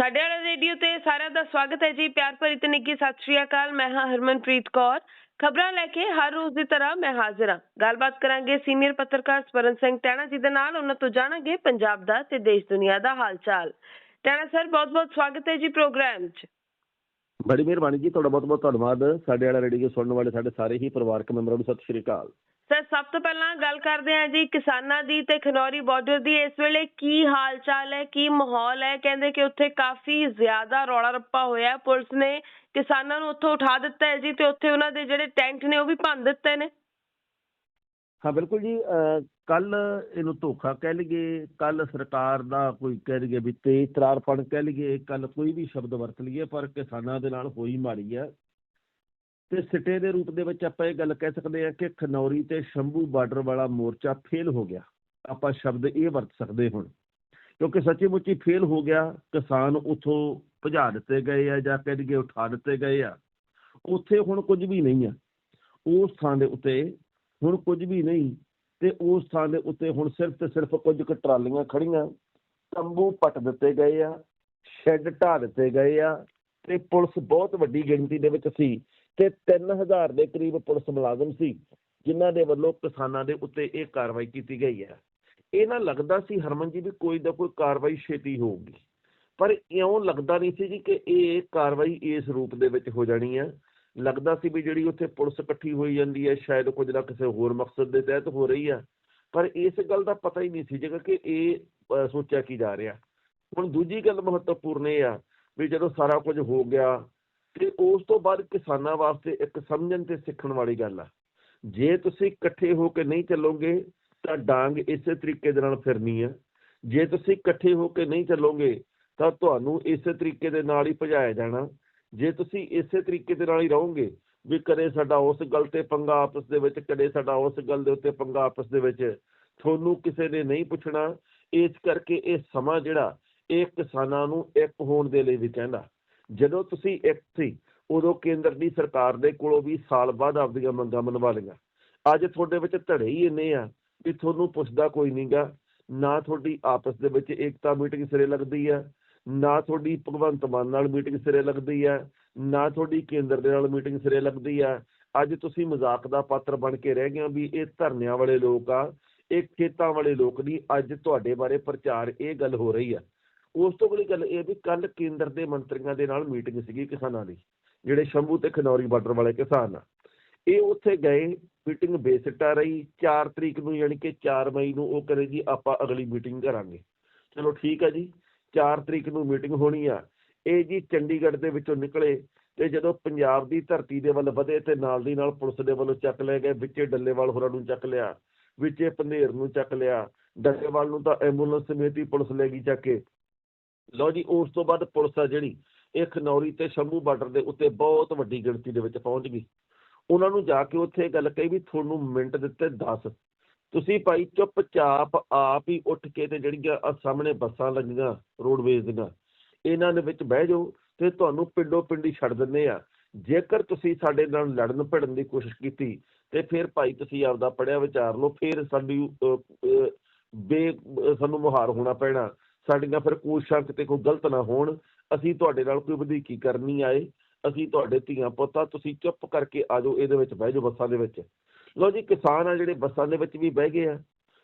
ਸਾਡੇ ਵਾਲਾ ਰੇਡੀਓ ਤੇ ਸਾਰਿਆਂ ਦਾ ਸਵਾਗਤ ਹੈ ਜੀ। ਪਿਆਰ ਭਰੀ ਤੇ ਨਿੱਘੀ ਸਤਿ ਸ਼੍ਰੀ ਅਕਾਲ। ਮੈਂ ਹਾਂ ਹਰਮਨਪ੍ਰੀਤ ਕੌਰ। ਖਬਰਾਂ ਲੈ ਕੇ ਹਰ ਰੋਜ਼ ਦੀ ਤਰ੍ਹਾਂ ਮੈਂ ਹਾਜ਼ਰ ਹਾਂ। ਗੱਲਬਾਤ ਕਰਾਂਗੇ ਸੀਨੀਅਰ ਪੱਤਰਕਾਰ ਸਵਰਨ ਸਿੰਘ ਟੈਣਾ ਜੀ ਦੇ ਨਾਲ। ਉਹਨਾਂ ਤੋਂ ਜਾਣਾਂਗੇ ਪੰਜਾਬ ਦਾ ਤੇ ਦੇਸ਼ ਦੁਨੀਆ ਦਾ ਹਾਲ ਚਾਲ ਟੈਣਾ ਸਰ, ਬਹੁਤ-ਬਹੁਤ ਸਵਾਗਤ ਹੈ ਜੀ ਪ੍ਰੋਗਰਾਮ 'ਚ। ਬੜੀ ਮਿਹਰਬਾਨੀ ਜੀ। ਤੁਹਾਡਾ ਬਹੁਤ ਬਹੁਤ ਧੰਨਵਾਦ। ਸਾਡੇ ਵਾਲਾ ਰੇਡੀਓ ਸੁਣਨ ਵਾਲੇ ਸਾਡੇ ਸਾਰੇ ਹੀ ਪਰਿਵਾਰਕ ਮੈਂਬਰਾਂ ਨੂੰ ਸਤਿ ਸ਼੍ਰੀ ਅਕਾਲ। ਸਰ ਸਭ ਤੋਂ ਪਹਿਲਾਂ ਗੱਲ ਕਰਦੇ ਹਾਂ ਜੀ ਕਿਸਾਨਾਂ ਦੀ ਤੇ ਖਨੌਰੀ ਬਾਰਡਰ ਦੀ। ਇਸ ਵੇਲੇ ਕੀ ਹਾਲ ਚਾਲ ਹੈ, ਕੀ ਮਾਹੌਲ ਹੈ? ਕਹਿੰਦੇ ਕਿ ਉੱਥੇ ਕਾਫੀ ਜ਼ਿਆਦਾ ਰੌਲਾ ਰੱਪਾ ਹੋਇਆ ਪੁਲਿਸ ਨੇ ਕਿਸਾਨਾਂ ਨੂੰ ਉੱਥੋਂ ਉਠਾ ਦਿੱਤਾ ਹੈ ਜੀ ਤੇ ਉੱਥੇ ਉਹਨਾਂ ਦੇ ਜਿਹੜੇ ਟੈਂਟ ਨੇ ਉਹ ਵੀ ਭੰਨ ਦਿੱਤੇ ਨੇ। ਹਾਂ, ਬਿਲਕੁਲ ਜੀ। ਕੱਲ ਇਹਨੂੰ ਧੋਖਾ ਕਹਿ ਲਈਏ ਕੱਲ ਸਰਕਾਰ ਦਾ ਕੋਈ ਕਹਿ ਲਈਏ ਵੀ ਤੇਜ਼ ਤਰਾਰਪਣ ਕਹਿ ਲਈਏ ਕੱਲ ਕੋਈ ਵੀ ਸ਼ਬਦ ਵਰਤ ਲਈਏ, ਪਰ ਕਿਸਾਨਾਂ ਦੇ ਨਾਲ ਹੋਈ ਮਾੜੀ ਆ ਤੇ ਸਿੱਟੇ ਦੇ ਰੂਪ ਦੇ ਵਿੱਚ ਆਪਾਂ ਇਹ ਗੱਲ ਕਹਿ ਸਕਦੇ ਹਾਂ ਕਿ ਖਨੌਰੀ ਤੇ ਸ਼ੰਭੂ ਬਾਰਡਰ ਵਾਲਾ ਮੋਰਚਾ ਫੇਲ ਹੋ ਗਿਆ। ਆਪਾਂ ਸ਼ਬਦ ਇਹ ਵਰਤ ਸਕਦੇ ਹੁਣ, ਕਿਉਂਕਿ ਸੱਚੀ ਮੁੱਚੀ ਫੇਲ ਹੋ ਗਿਆ, ਕਿਸਾਨ ਉਥੋਂ ਭਜਾ ਦਿੱਤੇ ਗਏ ਆ ਜਾਂ ਕਹਿ ਦਈਏ ਉਠਾ ਦਿੱਤੇ ਗਏ ਆ। ਉੱਥੇ ਹੁਣ ਕੁਝ ਵੀ ਨਹੀਂ ਆ। ਉਸ ਥਾਂ ਦੇ ਉੱਤੇ ਹੁਣ ਕੁਝ ਵੀ ਨਹੀਂ ਤੇ ਉਸ ਥਾਂ ਦੇ ਉੱਤੇ ਹੁਣ ਸਿਰਫ ਤੇ ਸਿਰਫ ਕੁਝ ਕੁ ਟਰਾਲੀਆਂ ਖੜੀਆਂ ਤੰਬੂ ਪੱਟ ਦਿੱਤੇ ਗਏ ਆ, ਸ਼ੈੱਡ ਢਾ ਦਿੱਤੇ ਗਏ ਆ ਤੇ ਪੁਲਿਸ ਬਹੁਤ ਵੱਡੀ ਗਿਣਤੀ ਦੇ ਵਿੱਚ ਸੀ ਤੇ 3000 ਦੇ ਕਰੀਬ ਪੁਲਿਸ ਮੁਲਾਜ਼ਮ ਸੀ, ਜਿਨ੍ਹਾਂ ਦੇ ਵੱਲੋਂ ਕਿਸਾਨਾਂ ਦੇ ਉੱਤੇ ਇਹ ਕਾਰਵਾਈ ਕੀਤੀ ਗਈ ਹੈ। ਇਹ ਨਾ ਲੱਗਦਾ ਸੀ ਹਰਮਨ ਜੀ ਵੀ ਕੋਈ ਨਾ ਕੋਈ ਕਾਰਵਾਈ ਛੇਤੀ ਹੋਊਗੀ, ਪਰ ਇਉਂ ਲੱਗਦਾ ਨਹੀਂ ਸੀ ਜੀ ਕਿ ਇਹ ਕਾਰਵਾਈ ਇਸ ਰੂਪ ਦੇ ਵਿੱਚ ਹੋ ਜਾਣੀ ਹੈ। ਲੱਗਦਾ ਸੀ ਵੀ ਜਿਹੜੀ ਉੱਥੇ ਪੁਲਿਸ ਇਕੱਠੀ ਹੋਈ ਜਾਂਦੀ ਹੈ, ਸ਼ਾਇਦ ਕੁਝ ਨਾ ਕਿਸੇ ਹੋਰ ਮਕਸਦ ਦੇ ਤਹਿਤ ਹੋ ਰਹੀ ਹੈ। ਪਰ ਇਸ ਗੱਲ ਦਾ ਪਤਾ ਹੀ ਨਹੀਂ ਸੀ ਜੇਕਰ ਕਿ ਇਹ ਸੋਚਿਆ ਕੀ ਜਾ ਰਿਹਾ। ਹੁਣ ਦੂਜੀ ਗੱਲ ਮਹੱਤਵਪੂਰਨ ਇਹ ਆ ਵੀ ਜਦੋਂ ਸਾਰਾ ਕੁਝ ਹੋ ਗਿਆ ਤੇ ਉਸ ਤੋਂ ਬਾਅਦ ਕਿਸਾਨਾਂ ਵਾਸਤੇ ਇੱਕ ਸਮਝਣ ਤੇ ਸਿੱਖਣ ਵਾਲੀ ਗੱਲ ਆ। ਜੇ ਤੁਸੀਂ ਇਕੱਠੇ ਹੋ ਕੇ ਨਹੀਂ ਚੱਲੋਗੇ, ਤਾਂ ਡਾਂਗ ਇਸੇ ਤਰੀਕੇ ਦੇ ਨਾਲ ਫਿਰਨੀ ਆ। ਜੇ ਤੁਸੀਂ ਇਕੱਠੇ ਹੋ ਕੇ ਨਹੀਂ ਚੱਲੋਗੇ, ਤਾਂ ਤੁਹਾਨੂੰ ਇਸੇ ਤਰੀਕੇ ਦੇ ਨਾਲ ਹੀ ਭਜਾਇਆ ਜਾਣਾ। ਜੇ ਤੁਸੀਂ ਇਸੇ ਤਰੀਕੇ ਦੇ ਨਾਲ ਹੀ ਰਹੋਗੇ, ਵੀ ਕਦੇ ਸਾਡਾ ਉਸ ਗੱਲ ਤੇ ਪੰਗਾ ਆਪਸ ਦੇ ਵਿੱਚ, ਕਦੇ ਸਾਡਾ ਉਸ ਗੱਲ ਦੇ ਉੱਤੇ ਪੰਗਾ ਆਪਸ ਦੇ ਵਿੱਚ, ਤੁਹਾਨੂੰ ਕਿਸੇ ਨੇ ਨਹੀਂ ਪੁੱਛਣਾ। ਇਸ ਕਰਕੇ ਇਹ ਸਮਾਂ ਜਿਹੜਾ, ਇਹ ਕਿਸਾਨਾਂ ਨੂੰ ਇੱਕ ਹੋਣ ਦੇ ਲਈ ਵੀ ਕਹਿੰਦਾ। ਜਦੋਂ ਤੁਸੀਂ ਇੱਕ ਸੀ, ਉਦੋਂ ਕੇਂਦਰ ਦੀ ਸਰਕਾਰ ਦੇ ਕੋਲੋਂ ਵੀ ਸਾਲ ਬਾਅਦ ਆਪਦੀਆਂ ਮੰਗਾਂ ਮਨਵਾ ਲਈਆਂ। ਅੱਜ ਤੁਹਾਡੇ ਵਿੱਚ ਧੜੇ ਹੀ ਇੰਨੇ ਆ ਵੀ ਤੁਹਾਨੂੰ ਪੁੱਛਦਾ ਕੋਈ ਨਹੀਂਗਾ। ਨਾ ਤੁਹਾਡੀ ਆਪਸ ਦੇ ਵਿੱਚ ਏਕਤਾ ਮੀਟਿੰਗ ਸਿਰੇ ਲੱਗਦੀ ਆ, ਨਾ ਤੁਹਾਡੀ ਭਗਵੰਤ ਮਾਨ ਨਾਲ ਮੀਟਿੰਗ ਸਿਰੇ ਲੱਗਦੀ ਆ, ਨਾ ਤੁਹਾਡੀ ਕੇਂਦਰ ਦੇ ਨਾਲ ਮੀਟਿੰਗ ਸਿਰੇ ਲੱਗਦੀ ਆ। ਅੱਜ ਤੁਸੀਂ ਮਜ਼ਾਕ ਦਾ ਪਾਤਰ ਬਣ ਕੇ ਰਹਿ ਗਏ ਵੀ ਇਹ ਧਰਨਿਆਂ ਵਾਲੇ ਲੋਕ ਆ, ਇਹ ਖੇਤਾਂ ਵਾਲੇ ਲੋਕ ਨਹੀਂ, ਅੱਜ ਤੁਹਾਡੇ ਬਾਰੇ ਪ੍ਰਚਾਰ ਇਹ ਗੱਲ ਹੋ ਰਹੀ ਆ। ਉਸ ਤੋਂ ਅਗਲੀ ਗੱਲ ਇਹ ਵੀ ਕੱਲ ਕੇਂਦਰ ਦੇ ਮੰਤਰੀਆਂ ਦੇ ਨਾਲ ਮੀਟਿੰਗ ਸੀਗੀ ਕਿਸਾਨਾਂ ਦੀ, ਜਿਹੜੇ ਸ਼ੰਭੂ ਤੇ ਖਨੌਰੀ ਬਾਰਡਰ ਵਾਲੇ ਕਿਸਾਨ ਆ। ਇਹ ਉੱਥੇ ਗਏ, ਮੀਟਿੰਗ ਬੇਸਿੱਟਾ ਰਹੀ 4 ਤਰੀਕ ਨੂੰ ਯਾਨੀ ਕਿ 4 ਮਈ ਨੂੰ ਉਹ ਕਰੇ ਜੀ ਆਪਾਂ ਅਗਲੀ ਮੀਟਿੰਗ ਕਰਾਂਗੇ। ਚਲੋ ਠੀਕ ਆ ਜੀ 4 ਤਰੀਕ ਨੂੰ ਮੀਟਿੰਗ ਹੋਣੀ ਆ। ਇਹ ਜੀ ਚੰਡੀਗੜ੍ਹ ਦੇ ਵਿੱਚੋਂ ਨਿਕਲੇ ਤੇ ਜਦੋਂ ਪੰਜਾਬ ਦੀ ਧਰਤੀ ਦੇ ਵੱਲ ਵਧੇ ਤੇ ਨਾਲ ਦੀ ਨਾਲ ਪੁਲਿਸ ਦੇ ਵੱਲੋਂ ਚੱਕ ਲਏ ਗਏ, ਵਿੱਚੇ ਡੱਲੇਵਾਲ ਹੋਰਾਂ ਨੂੰ ਚੱਕ ਲਿਆ, ਵਿੱਚੇ ਪੰਧੇਰ ਨੂੰ ਚੱਕ ਲਿਆ, ਡੱਲੇਵਾਲ ਨੂੰ ਤਾਂ ਐਂਬੂਲੈਂਸ ਸਮੇਤ ਹੀ ਪੁਲਿਸ ਲੈ ਗਈ ਚੱਕ ਕੇ। ਲਓ ਜੀ ਉਸ ਤੋਂ ਬਾਅਦ ਪੁਲਿਸ ਆ ਜਿਹੜੀ ਇਹ ਖਨੌਰੀ ਤੇ ਸ਼ੰਭੂ ਬਾਰਡਰ ਦੇ ਉੱਤੇ ਬਹੁਤ ਵੱਡੀ ਗਿਣਤੀ ਦੇ ਵਿੱਚ ਪਹੁੰਚ ਗਈ। ਉਹਨਾਂ ਨੂੰ ਜਾ ਕੇ ਉੱਥੇ ਗੱਲ ਕਹੀ ਵੀ ਤੁਹਾਨੂੰ ਮਿੰਟ ਦਿੱਤੇ 10 ਤੁਸੀਂ ਭਾਈ ਚੁੱਪਚਾਪ ਆਪ ਹੀ ਉੱਠ ਕੇ ਤੇ ਜਿਹੜੀਆਂ ਆਹ ਸਾਹਮਣੇ ਬੱਸਾਂ ਲੱਗੀਆਂ ਰੋਡਵੇਜ਼ ਦੀਆਂ ਇਹਨਾਂ ਦੇ ਵਿੱਚ ਬਹਿ ਜਾਓ ਤੇ ਤੁਹਾਨੂੰ ਪਿੰਡੋ ਪਿੰਡੀ ਛੱਡ ਦਿੰਦੇ ਆ। ਜੇਕਰ ਤੁਸੀਂ ਸਾਡੇ ਨਾਲ ਲੜਨ ਭਿੜਨ ਦੀ ਕੋਸ਼ਿਸ਼ ਕੀਤੀ ਤੇ ਫਿਰ ਭਾਈ ਤੁਸੀਂ ਆਪਦਾ ਪੜਿਆ ਵਿਚਾਰ ਲਓ ਫਿਰ ਸਾਡੀ ਅਹ, ਬੇ ਸਾਨੂੰ ਮੁਹਾਰ ਹੋਣਾ ਪੈਣਾ। ਸਾਡੀਆਂ ਫਿਰ ਕੋਸ਼ਿਸ਼ਾਂ ਕਿਤੇ ਕੋਈ ਗਲਤ ਨਾ ਹੋਣ, ਅਸੀਂ ਤੁਹਾਡੇ ਨਾਲ ਕੋਈ ਵਧੀਕੀ ਕਰਨੀ ਆਏ, ਅਸੀਂ ਤੁਹਾਡੇ ਧੀਆਂ ਪੁੱਤਾਂ ਤੁਸੀਂ ਚੁੱਪ ਕਰਕੇ ਆ ਜਾਓ, ਇਹਦੇ ਵਿੱਚ ਬਹਿ ਜਾਓ ਬੱਸਾਂ ਦੇ ਵਿੱਚ। ਲਓ ਜੀ, ਕਿਸਾਨ ਆ ਜਿਹੜੇ ਬੱਸਾਂ ਦੇ ਵਿੱਚ ਵੀ ਬਹਿ ਗਏ ਆ,